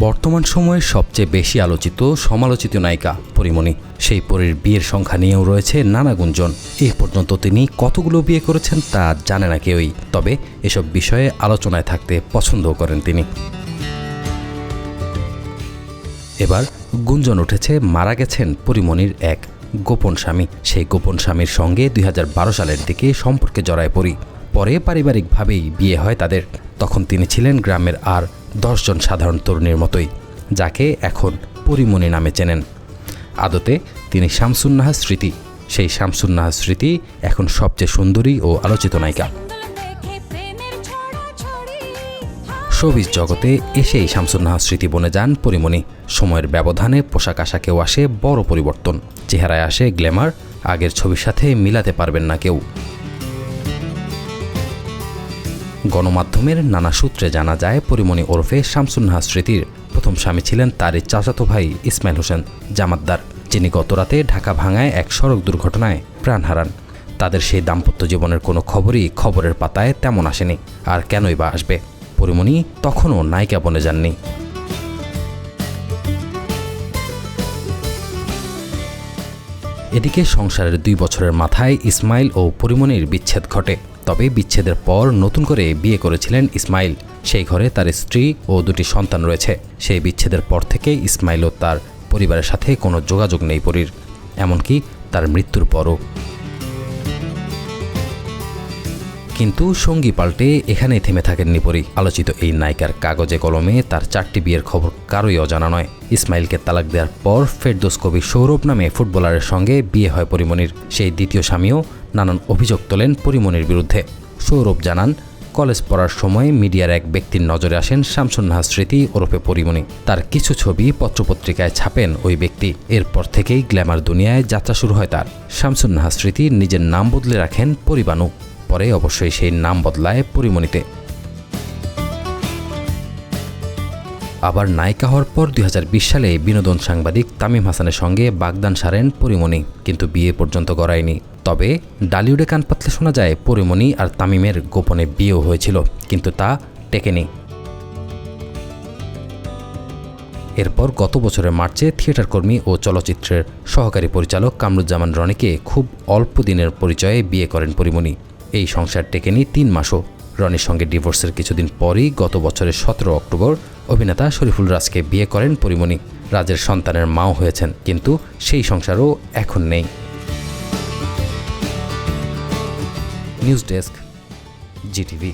বর্তমান সময়ে সবচেয়ে বেশি আলোচিত সমালোচিত নায়িকা পরিমণি। সেই পরীর বিয়ের সংখ্যা নিয়েও রয়েছে নানা গুঞ্জন। এ পর্যন্ত তিনি কতগুলো বিয়ে করেছেন তা জানে না কেউই। তবে এসব বিষয়ে আলোচনায় থাকতে পছন্দও করেন তিনি। এবার গুঞ্জন উঠেছে মারা গেছেন পরিমণির এক গোপন স্বামী। সেই গোপন স্বামীর সঙ্গে দুই হাজার বারো সালের দিকে সম্পর্কে জড়ায় পড়ি পরে পারিবারিকভাবেই বিয়ে হয় তাদের। তখন তিনি ছিলেন গ্রামের আর দশজন সাধারণ তরুণীর মতোই, যাকে এখন পরিমণি নামে চেনেন। আদতে তিনি শামসুন্নাহা স্মৃতি, সেই শামসুন্নাহা স্মৃতি এখন সবচেয়ে সুন্দরী ও আলোচিত নায়িকা। শোবিজ জগতে এসেই শামসুন্নাহা স্মৃতি বনে যান পরিমণি। সময়ের ব্যবধানে পোশাক আশাকেও আসে বড় পরিবর্তন। চেহারায় আসে গ্ল্যামার, আগের ছবির সাথে মিলাতে পারবেন না কেউ। গণমাধ্যমের নানা সূত্রে জানা যায়, পরিমণি ওরফে শামসুন্নাহা স্মৃতির প্রথম স্বামী ছিলেন তারই চাচাতো ভাই ইসমাইল হোসেন জামাতদার, যিনি গতরাতে ঢাকা ভাঙায় এক সড়ক দুর্ঘটনায় প্রাণ হারান। তাদের সেই দাম্পত্য জীবনের কোনো খবরই খবরের পাতায় তেমন আসেনি, আর কেনই বা আসবে? পরিমণি তখনও নায়িকা বনে যাননি। এদিকে সংসারের দুই বছরের মাথায় ইসমাইল ও পরিমণির বিচ্ছেদ ঘটে। তবে বিচ্ছেদের পর নতুন করে বিয়ে করেছিলেন ইসমাইল। সেই ঘরে তার স্ত্রী ও দুটি সন্তান রয়েছে। সেই বিচ্ছেদের পর থেকে ইসমাইল ও তার পরিবারের সাথে কোনো যোগাযোগ নেই পরীর। এমনকি তার মৃত্যুর পরও। কিন্তু সঙ্গী পাল্টে এখানেই থেমে থাকেননি পরি। আলোচিত এই নায়িকার কাগজে কলমে তার চারটি বিয়ের খবর কারোই অজানা নয়। ইসমাইলকে তালাক দেওয়ার পর ফেরদোস কবি সৌরভ নামে ফুটবলারের সঙ্গে বিয়ে হয় পরিমণির সেই দ্বিতীয় স্বামীও নানান অভিযোগ তোলেন পরিমনির বিরুদ্ধে। সৌরভ জানান, কলেজ পড়ার সময় মিডিয়ার এক ব্যক্তির নজরে আসেন শামসুন্নাহা স্মৃতি ওরফে পরিমণি তার কিছু ছবি পত্রপত্রিকায় ছাপেন ওই ব্যক্তি। এরপর থেকেই গ্ল্যামার দুনিয়ায় যাত্রা শুরু হয় তার। শামসুন্নাহা স্মৃতি নিজের নাম বদলে রাখেন পরিবাণু পরে অবশ্যই সেই নাম বদলায় পরিমণিতে আবার নায়িকা হওয়ার পর দুই হাজার বিশ সালে বিনোদন সাংবাদিক তামিম হাসানের সঙ্গে বাগদান সারেন পরিমণি, কিন্তু বিয়ে পর্যন্ত গড়ায়নি। তবে ডালিউডে কান পাতলে শোনা যায় পরিমণি আর তামিমের গোপনে বিয়েও হয়েছিল, কিন্তু তা টেকেনি। এরপর গত বছরের মার্চে থিয়েটার কর্মী ও চলচ্চিত্রের সহকারী পরিচালক কামরুজ্জামান রনিকে খুব অল্প দিনের পরিচয়ে বিয়ে করেন পরিমণি। এই সংসার টেকেনি তিন মাসও। রনির সঙ্গে ডিভোর্সের কিছুদিন পরই গত বছরের সতেরো অক্টোবর অভিনেতা শরীফুল রাজকে বিয়ে করেন পরিমণি। রাজের সন্তানের মাও হয়েছেন, কিন্তু সেই সংসারও এখন নেই। News desk, GTV.